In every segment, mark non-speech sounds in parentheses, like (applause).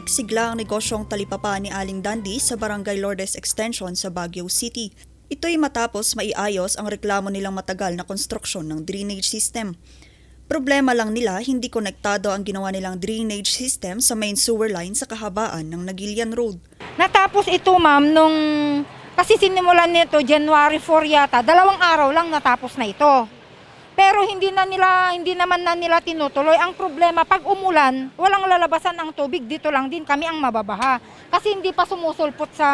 Tahimik sigla ang negosyong talipapa ni Aling Dandy sa Barangay Lourdes Extension sa Baguio City. Ito'y matapos maiayos ang reklamo nilang matagal na konstruksyon ng drainage system. Problema lang nila, hindi konektado ang ginawa nilang drainage system sa main sewer line sa kahabaan ng Nagilian Road. Natapos ito ma'am nung kasi sinimulan nito January 4 yata, dalawang araw lang natapos na ito. Pero hindi na nila hindi naman na nila tinutuloy. Ang problema pag umulan, walang lalabasan ang tubig dito lang din kami ang mababaha. Kasi hindi pa sumusulpot sa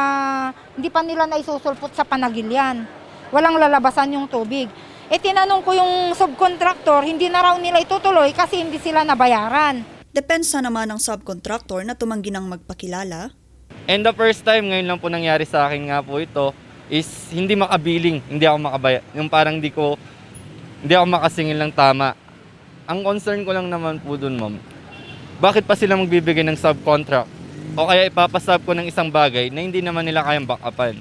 hindi pa nila naisusulpot sa panagilian. Walang lalabasan yung tubig. E tinanong ko yung subcontractor, hindi na raw nila itutuloy kasi hindi sila nabayaran. Depensa naman ng subcontractor na tumanggi ng magpakilala And the first time, ngayon lang po nangyari sa akin nga po ito, is hindi makabiling, hindi ako makabaya. Yung parang di ko, hindi ako makasingil ng tama. Ang concern ko lang naman po dun, ma'am, bakit pa sila magbibigay ng subcontract? O kaya ipapasub ko ng isang bagay na hindi naman nila kayang backupan.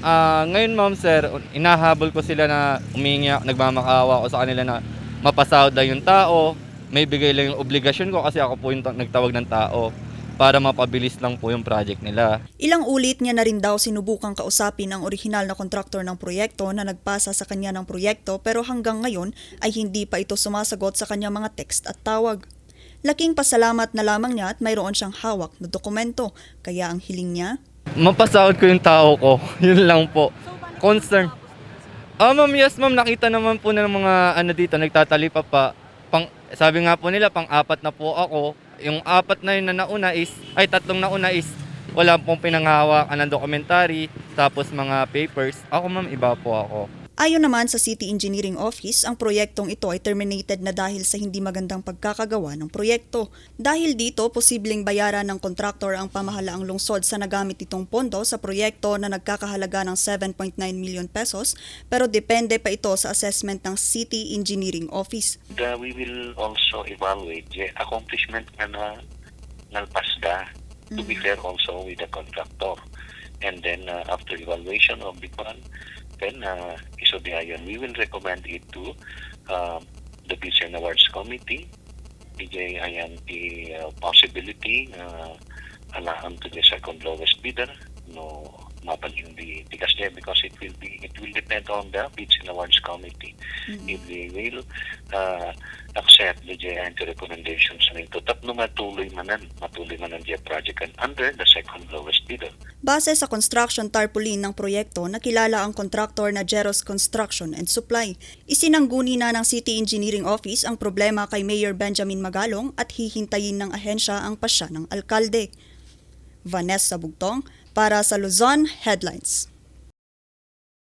Ah, ngayon, ma'am, sir, inahabol ko sila na umingi, nagmamakaawa ko sa kanila na mapasahod lang yung tao, may bigay lang yung obligasyon ko kasi ako po yung ta- nagtawag ng tao para mapabilis lang po yung project nila. Ilang ulit niya na rin daw sinubukang kausapin ang orihinal na kontraktor ng proyekto na nagpasa sa kanya ng proyekto pero hanggang ngayon ay hindi pa ito sumasagot sa kanyang mga text at tawag. Laking pasalamat na lamang niya at mayroon siyang hawak na dokumento kaya ang hiling niya, Mapasahod ko yung tao ko. (laughs) Yun lang po. Concern. Ah, ma'am, yes, ma'am. Nakita naman po ng mga ano dito, nagtatalipa pa. Pang, sabi nga po nila, pang-apat na po ako. Yung apat na yun na nauna is, ay tatlong nauna is, wala pong pinanghawakan ng documentary, tapos mga papers. Ako, ma'am, iba po ako. Ayon naman sa City Engineering Office, ang proyektong ito ay terminated na dahil sa hindi magandang pagkakagawa ng proyekto. Dahil dito, posibleng bayaran ng kontraktor ang pamahalaang lungsod sa nagamit itong pondo sa proyekto na nagkakahalaga ng 7.9 million pesos pero depende pa ito sa assessment ng City Engineering Office. the, we will also evaluate the accomplishment na nalpasda to be fair also with the contractor. And then uh, after evaluation of the plan, then uh, isodiayon, we will recommend it to um, the and Awards Committee. The uh, possibility na alaan to the second lowest bidder no mapan yung di tigas niya because it will be it will depend on the Bids and Awards Committee if they will uh, accept the JNT recommendations nito. Tapno matuloy manan, matuloy manan the project and under the second lowest bidder. Base sa construction tarpaulin ng proyekto, nakilala ang kontraktor na Jeros Construction and Supply. Isinangguni na ng City Engineering Office ang problema kay Mayor Benjamin Magalong at hihintayin ng ahensya ang pasya ng alkalde. Vanessa Bugtong para sa Luzon Headlines.